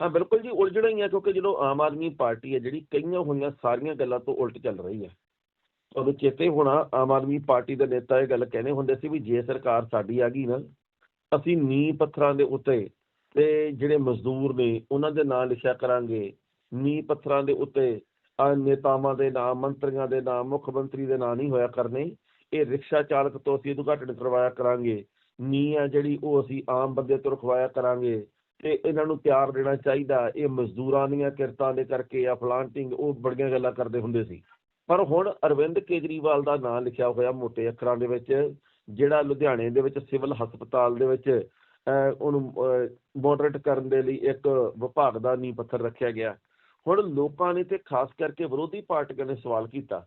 ਹਾਂ, ਬਿਲਕੁਲ ਜੀ, ਉਲਝਣਾ ਹੀ ਆ ਕਿਉਂਕਿ ਜਦੋਂ ਆਮ ਆਦਮੀ ਪਾਰਟੀ ਹੈ ਜਿਹੜੀ ਕਈਆਂ ਹੋਈਆਂ ਸਾਰੀਆਂ ਗੱਲਾਂ ਤੋਂ ਉਲਟ ਚੱਲ ਰਹੀ ਹੈ। ਤੁਹਾਨੂੰ ਚੇਤੇ ਹੋਣਾ, ਆਮ ਆਦਮੀ ਪਾਰਟੀ ਦੇ ਨੇਤਾ ਇਹ ਗੱਲ ਕਹਿੰਦੇ ਹੁੰਦੇ ਸੀ ਵੀ ਜੇ ਸਰਕਾਰ ਸਾਡੀ ਆ ਗਈ ਨਾ, ਅਸੀਂ ਨੀਂਹ ਪੱਥਰਾਂ ਦੇ ਉੱਤੇ ਤੇ ਜਿਹੜੇ ਮਜ਼ਦੂਰ ਨੇ ਉਹਨਾਂ ਦੇ ਨਾਂ ਲਿਖਿਆ ਕਰਾਂਗੇ। ਨੀਂਹ ਪੱਥਰਾਂ ਦੇ ਉੱਤੇ ਆਹ ਨੇਤਾਵਾਂ ਦੇ ਨਾਮ ਮੰਤਰੀਆਂ ਦੇ ਨਾਮ ਮੁੱਖ ਮੰਤਰੀ ਦੇ ਨਾਂ ਨਹੀਂ ਹੋਇਆ ਕਰਨੇ। ਇਹ ਰਿਕਸ਼ਾ ਚਾਲਕ ਤੋਂ ਅਸੀਂ ਉਦਘਾਟਨ ਕਰਵਾਇਆ ਕਰਾਂਗੇ। ਨੀਂਹ ਆ ਜਿਹੜੀ ਉਹ ਅਸੀਂ ਆਮ ਬੰਦੇ ਤੋਂ ਰਖਵਾਇਆ ਕਰਾਂਗੇ। ਤੇ ਇਹਨਾਂ ਨੂੰ ਤਿਆਰ ਦੇਣਾ ਚਾਹੀਦਾ। ਇਹ ਮਜ਼ਦੂਰਾਂ ਦੀਆਂ ਕਿਰਤਾਂ ਦੇ ਕਰਕੇ ਆ ਪਲਾਂਟਿੰਗ ਉਹ ਬੜੀਆਂ ਗੱਲਾਂ ਕਰਦੇ ਹੁੰਦੇ ਸੀ। ਪਰ ਹੁਣ ਅਰਵਿੰਦ ਕੇਜਰੀਵਾਲ ਦਾ ਨਾਮ ਲਿਖਿਆ ਹੋਇਆ ਮੋਟੇ ਅੱਖਰਾਂ ਦੇ ਵਿੱਚ ਜਿਹੜਾ ਲੁਧਿਆਣੇ ਦੇ ਵਿੱਚ ਸਿਵਲ ਹਸਪਤਾਲ ਦੇ ਵਿੱਚ ਅਹ, ਉਹਨੂੰ ਮੋਡਰੇਟ ਕਰਨ ਦੇ ਲਈ ਇੱਕ ਵਿਭਾਗ ਦਾ ਨੀਂਹ ਪੱਥਰ ਰੱਖਿਆ ਗਿਆ। ਹੁਣ ਲੋਕਾਂ ਨੇ ਤੇ ਖਾਸ ਕਰਕੇ ਵਿਰੋਧੀ ਪਾਰਟੀਆਂ ਨੇ ਸਵਾਲ ਕੀਤਾ।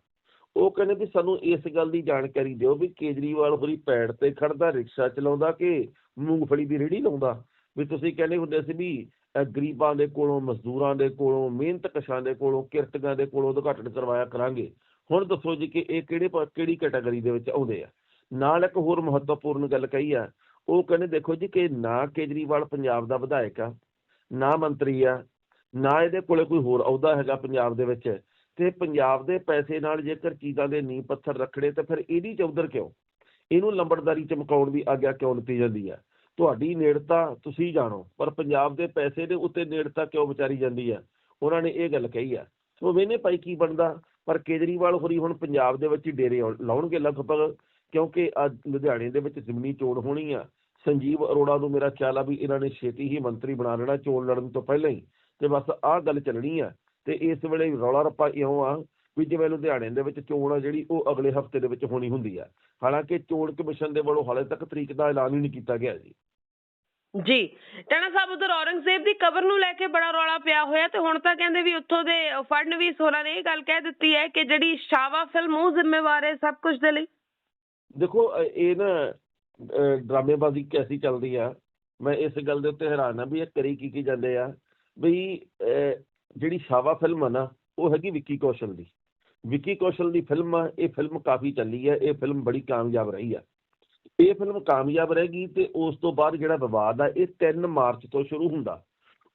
ਉਹ ਕਹਿੰਦੇ ਵੀ ਸਾਨੂੰ ਇਸ ਗੱਲ ਦੀ ਜਾਣਕਾਰੀ ਦਿਓ ਵੀ ਕੇਜਰੀਵਾਲ ਹੋਰੀ ਪੈੜ ਤੇ ਖੜਦਾ ਰਿਕਸ਼ਾ ਚਲਾਉਂਦਾ ਕਿ ਮੂੰਗਫਲੀ ਦੀ ਰੇਹੜੀ ਲਾਉਂਦਾ। ਵੀ ਤੁਸੀਂ ਕਹਿੰਦੇ ਹੁੰਦੇ ਸੀ ਵੀ ਗਰੀਬਾਂ ਦੇ ਕੋਲੋਂ, ਮਜ਼ਦੂਰਾਂ ਦੇ ਕੋਲੋਂ, ਮਿਹਨਤ ਕਸ਼ਾਂ ਦੇ ਕੋਲੋਂ ਕਿਰਤੀਆਂ ਦੇ ਕੋਲੋਂ ਉਦਘਾਟਨ ਕਰਵਾਇਆ ਕਰਾਂਗੇ। ਹੁਣ ਦੱਸੋ ਜੀ ਕਿ ਇਹ ਕਿਹੜੇ ਕਿਹੜੀ ਕੈਟਾਗਰੀ ਦੇ ਵਿੱਚ ਆਉਂਦੇ ਆ? ਨਾਲ ਇੱਕ ਹੋਰ ਮਹੱਤਵਪੂਰਨ ਗੱਲ ਕਹੀ ਆ। ਉਹ ਕਹਿੰਦੇ ਦੇਖੋ ਜੀ ਕਿ ਨਾ ਕੇਜਰੀਵਾਲ ਪੰਜਾਬ ਦਾ ਵਿਧਾਇਕ ਆ, ਨਾ ਮੰਤਰੀ ਆ ਨਾ ਇਹਦੇ ਕੋਲੇ ਕੋਈ ਹੋਰ ਅਹੁਦਾ ਹੈਗਾ ਪੰਜਾਬ ਦੇ ਵਿੱਚ, ਤੇ ਪੰਜਾਬ ਦੇ ਪੈਸੇ ਨਾਲ ਜੇਕਰ ਚੀਜ਼ਾਂ ਦੇ ਨੀਂਹ ਪੱਥਰ ਰੱਖੜੇ ਤੇ ਫਿਰ ਇਹਦੀ ਚੌਧਰ ਕਿਉਂ? ਇਹਨੂੰ ਲੰਬੜਦਾਰੀ ਚਮਕਾਉਣ ਦੀ ਆਗਿਆ ਕਿਉਂ ਦਿੱਤੀ ਜਾਂਦੀ ਹੈ? ਤੁਹਾਡੀ ਨੇੜਤਾ ਤੁਸੀਂ ਜਾਣੋ, ਪਰ ਪੰਜਾਬ ਦੇ ਪੈਸੇ ਦੇ ਉੱਤੇ ਨੇੜਤਾ ਕਿਉਂ ਵਿਚਾਰੀ ਜਾਂਦੀ ਹੈ? ਉਹਨਾਂ ਨੇ ਇਹ ਗੱਲ ਕਹੀ ਆ ਸੋ ਵੇਨੇ ਭਾਈ ਕੀ ਬਣਦਾ? ਪਰ ਕੇਜਰੀਵਾਲ ਹੋਰੀ ਹੁਣ ਪੰਜਾਬ ਦੇ ਵਿੱਚ ਹੀ ਡੇਰੇ ਆਉਣ- ਲਾਉਣਗੇ ਲਗਭਗ, ਕਿਉਂਕਿ ਅੱਜ ਲੁਧਿਆਣੇ ਦੇ ਵਿੱਚ ਜ਼ਿਮਨੀ ਚੋਣ ਹੋਣੀ ਆ। ਸੰਜੀਵ ਅਰੋੜਾ ਨੂੰ ਮੇਰਾ ਖਿਆਲ ਆ ਵੀ ਇਹਨਾਂ ਨੇ ਛੇਤੀ ਹੀ ਮੰਤਰੀ ਬਣਾ ਲੈਣਾ, ਚੋਣ ਲੜਨ ਤੋਂ ਪਹਿਲਾਂ ਹੀ। ਤੇ ਬਸ ਆਹ ਗੱਲ ਚੱਲਣੀ ਆ ਤੇ ਇਸ ਵੇਲੇ ਰੌਲਾ ਰੱਪਾ ਇਉਂ ਆ ਵੀ ਜਿਵੇਂ ਲੁਧਿਆਣੇ ਦੇ ਵਿੱਚ ਚੋਣ ਆ ਜਿਹੜੀ ਉਹ ਅਗਲੇ ਹਫ਼ਤੇ ਦੇ ਵਿੱਚ ਹੋਣੀ ਹੁੰਦੀ ਆ। ਹਾਲਾਂਕਿ ਚੋਣ ਕਮਿਸ਼ਨ ਦੇ ਵੱਲੋਂ ਹਾਲੇ ਤੱਕ ਤਰੀਕ ਦਾ ਐਲਾਨ ਹੀ ਨਹੀਂ ਕੀਤਾ ਗਿਆ ਜੀ। ਜੀ ਟਾਣਾ ਸਾਹਿਬ ਉਧਰ ਔਰੰਗਜ਼ੇਬ ਦੀ ਕਬਰ ਨੂੰ ਲੈ ਕੇ ਬੜਾ ਰੌਲਾ ਪਿਆ ਹੋਇਆ ਤੇ ਹੁਣ ਤਾਂ ਕਹਿੰਦੇ ਵੀ ਉੱਥੋਂ ਦੇ ਫੜਨਵੀਸ ਹੋਰਾਂ ਨੇ ਇਹ ਗੱਲ ਕਹਿ ਦਿੱਤੀ ਹੈ ਕਿ ਜਿਹੜੀ ਸ਼ਾਵਾ ਫਿਲਮ ਉਹ ਜ਼ਿੰਮੇਵਾਰ ਹੈ ਸਭ ਕੁਝ ਦੇ ਲਈ। ਦੇਖੋ ਇਹ ਨਾ ਡਰਾਮੇਬਾਜ਼ੀ ਕੈਸੀ ਚੱਲਦੀ ਆ। ਮੈਂ ਇਸ ਗੱਲ ਦੇ ਉੱਤੇ ਹੈਰਾਨ ਆ ਵੀ ਇਹ ਕਰੀ ਕੀ ਕੀ ਜਾਂਦੇ ਆ। ਬਈ ਜਿਹੜੀ ਸ਼ਾਵਾ ਫਿਲਮ ਆ ਨਾ, ਉਹ ਹੈਗੀ ਵਿੱਕੀ ਕੌਸ਼ਲ ਦੀ। ਵਿੱਕੀ ਕੌਸ਼ਲ ਦੀ ਫਿਲਮ ਆ, ਇਹ ਫਿਲਮ ਕਾਫੀ ਚੱਲੀ ਆ, ਇਹ ਫਿਲਮ ਬੜੀ ਕਾਮਯਾਬ ਰਹੀ ਆ। ਇਹ ਫਿਲਮ ਕਾਮਯਾਬ ਰਹੇਗੀ ਤੇ ਉਸ ਤੋਂ ਬਾਅਦ ਜਿਹੜਾ ਵਿਵਾਦ ਆ, ਇਹ 3 ਮਾਰਚ ਤੋਂ ਸ਼ੁਰੂ ਹੁੰਦਾ।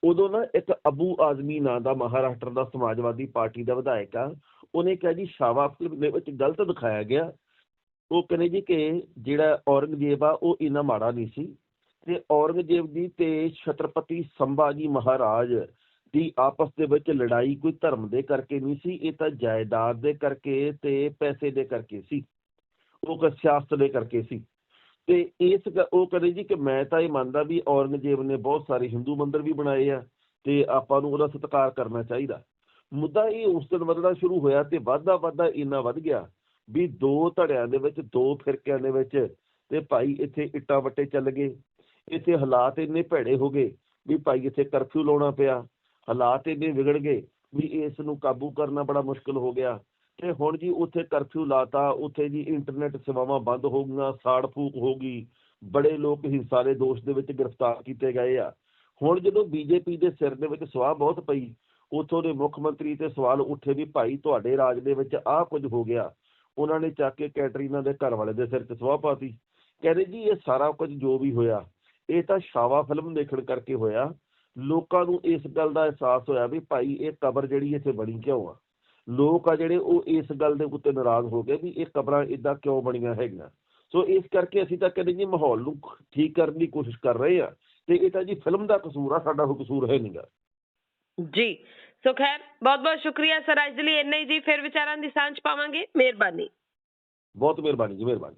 ਉਦੋਂ ਨਾ ਇੱਕ ਅਬੂ ਆਜ਼ਮੀ ਨਾਂ ਦਾ ਮਹਾਰਾਸ਼ਟਰ ਦਾ ਸਮਾਜਵਾਦੀ ਪਾਰਟੀ ਦਾ ਵਿਧਾਇਕ ਆ, ਉਹਨੇ ਕਿਹਾ ਜੀ, ਸ਼ਾਵਾ ਫਿਲਮ ਦੇ ਵਿੱਚ ਗਲਤ ਦਿਖਾਇਆ ਗਿਆ। ਉਹ ਕਹਿੰਦੇ ਜੀ ਕਿ ਜਿਹੜਾ ਔਰੰਗਜ਼ੇਬ ਆ, ਉਹ ਇੰਨਾ ਮਾੜਾ ਨਹੀਂ ਸੀ। ਤੇ ਔਰੰਗਜ਼ੇਬ ਦੀ ਤੇ ਛਤਰਪਤੀ ਸੰਭਾਜੀ ਮਹਾਰਾਜ ਦੀ ਆਪਸ ਦੇ ਵਿੱਚ ਲੜਾਈ ਕੋਈ ਧਰਮ ਦੇ ਕਰਕੇ ਨਹੀਂ ਸੀ, ਇਹ ਤਾਂ ਜਾਇਦਾਦ ਦੇ ਕਰਕੇ ਤੇ ਪੈਸੇ ਦੇ ਕਰਕੇ ਸੀ। ਉਹ ਕ ਸਿਆਸਤ ਦੇ ਕਰਕੇ ਸੀ। ਤੇ ਇਸ ਉਹ ਕਹਿੰਦੇ ਜੀ ਕਿ ਮੈਂ ਤਾਂ ਇਹ ਮੰਨਦਾ ਵੀ ਔਰੰਗਜ਼ੇਬ ਨੇ ਬਹੁਤ ਸਾਰੇ ਹਿੰਦੂ ਮੰਦਿਰ ਵੀ ਬਣਾਏ ਆ ਤੇ ਆਪਾਂ ਨੂੰ ਉਹਦਾ ਸਤਿਕਾਰ ਕਰਨਾ ਚਾਹੀਦਾ। ਮੁੱਦਾ ਇਹ ਉਸ ਦਿਨ ਵਧਣਾ ਸ਼ੁਰੂ ਹੋਇਆ ਤੇ ਵਾਧਾ ਵਾਧਾ ਇੰਨਾ ਵੱਧ ਗਿਆ ਵੀ ਦੋ ਧੜਿਆਂ ਦੇ ਵਿੱਚ, ਦੋ ਫਿਰਕਿਆਂ ਦੇ ਵਿੱਚ ਤੇ ਭਾਈ ਇੱਥੇ ਇੱਟਾਂ ਵੱਟੇ ਚੱਲ ਗਏ। ਇੱਥੇ ਹਾਲਾਤ ਇੰਨੇ ਭੈੜੇ ਹੋ ਗਏ ਵੀ ਭਾਈ ਇੱਥੇ ਕਰਫਿਊ ਲਾਉਣਾ ਪਿਆ। ਹਾਲਾਤ ਇੰਨੇ ਵਿਗੜ ਗਏ ਵੀ ਇਸ ਨੂੰ ਕਾਬੂ ਕਰਨਾ ਬੜਾ ਮੁਸ਼ਕਲ ਹੋ ਗਿਆ। ਤੇ ਹੁਣ ਜੀ ਉੱਥੇ ਕਰਫਿਊ ਲਾਤਾ, ਉੱਥੇ ਜੀ ਇੰਟਰਨੈਟ ਸੇਵਾਵਾਂ ਬੰਦ ਹੋ ਗਈਆਂ, ਸਾੜ ਫੂਕ ਹੋ ਗਈ। ਬੜੇ ਲੋਕ ਹਿੰਸਾ ਦੇ ਦੋਸ਼ ਦੇ ਵਿੱਚ ਗ੍ਰਿਫਤਾਰ ਕੀਤੇ ਗਏ ਆ। ਹੁਣ ਜਦੋਂ ਬੀਜੇਪੀ ਦੇ ਸਿਰ ਦੇ ਵਿੱਚ ਸਵਾਹ ਬਹੁਤ ਪਈ, ਉੱਥੋਂ ਦੇ ਮੁੱਖ ਮੰਤਰੀ ਤੇ ਸਵਾਲ ਉੱਠੇ ਵੀ ਭਾਈ ਤੁਹਾਡੇ ਰਾਜ ਦੇ ਵਿੱਚ ਆਹ ਕੁਝ ਹੋ ਗਿਆ। ਉਹਨਾਂ ਨੇ ਚੱਕ ਕੇ ਕੈਟਰੀਨਾ ਦੇ ਘਰ ਵਾਲੇ ਦੇ ਸਿਰ 'ਤੇ ਸਵਾਹ ਪਾਤੀ। ਕਹਿੰਦੇ ਜੀ ਇਹ ਸਾਰਾ ਕੁਝ ਜੋ ਵੀ ਹੋਇਆ ਇਹ ਤਾਂ ਸ਼ਾਵਾ ਫਿਲਮ ਦੇਖਣ ਕਰਕੇ ਹੋਇਆ। ਲੋਕਾਂ ਨੂੰ ਇਸ ਗੱਲ ਦਾ ਅਹਿਸਾਸ ਹੋਇਆ ਵੀ ਭਾਈ ਇਹ ਕਬਰ ਜਿਹੜੀ ਇੱਥੇ ਬਣੀ ਕਿਉਂ ਆ? ਲੋਕ ਆ ਜਿਹੜੇ ਉਹ ਇਸ ਗੱਲ ਦੇ ਉੱਤੇ ਨਾਰਾਜ਼ ਹੋ ਗਏ ਵੀ ਇਹ ਕਬਰਾਂ ਇਦਾਂ ਕਿਉਂ ਬਣੀਆਂ ਹੈਗੀਆਂ? ਸੋ ਇਸ ਕਰਕੇ ਅਸੀਂ ਤਾਂ ਕਹਿੰਦੇ ਜੀ ਮਾਹੌਲ ਨੂੰ ਠੀਕ ਕਰਨ ਦੀ ਕੋਸ਼ਿਸ਼ ਕਰ ਰਹੇ ਆ ਤੇ ਇਹ ਤਾਂ ਜੀ ਫਿਲਮ ਦਾ ਕਸੂਰ ਆ ਸਾਡਾ ਕੋਈ ਕਸੂਰ ਹੈ ਨਹੀਂਗਾ। ਜੀ ਸੋ ਖੈਰ ਬਹੁਤ ਬਹੁਤ ਸ਼ੁਕਰੀਆ ਸਰ ਅੱਜ ਦੇ ਲਈ ਇੰਨਾ ਹੀ ਜੀ ਫਿਰ ਵਿਚਾਰਾਂ ਦੀ ਸਾਂਝ ਪਾਵਾਂਗੇ। ਮਿਹਰਬਾਨੀ। ਬਹੁਤ ਮਿਹਰਬਾਨੀ ਜੀ ਮਿਹਰਬਾਨੀ।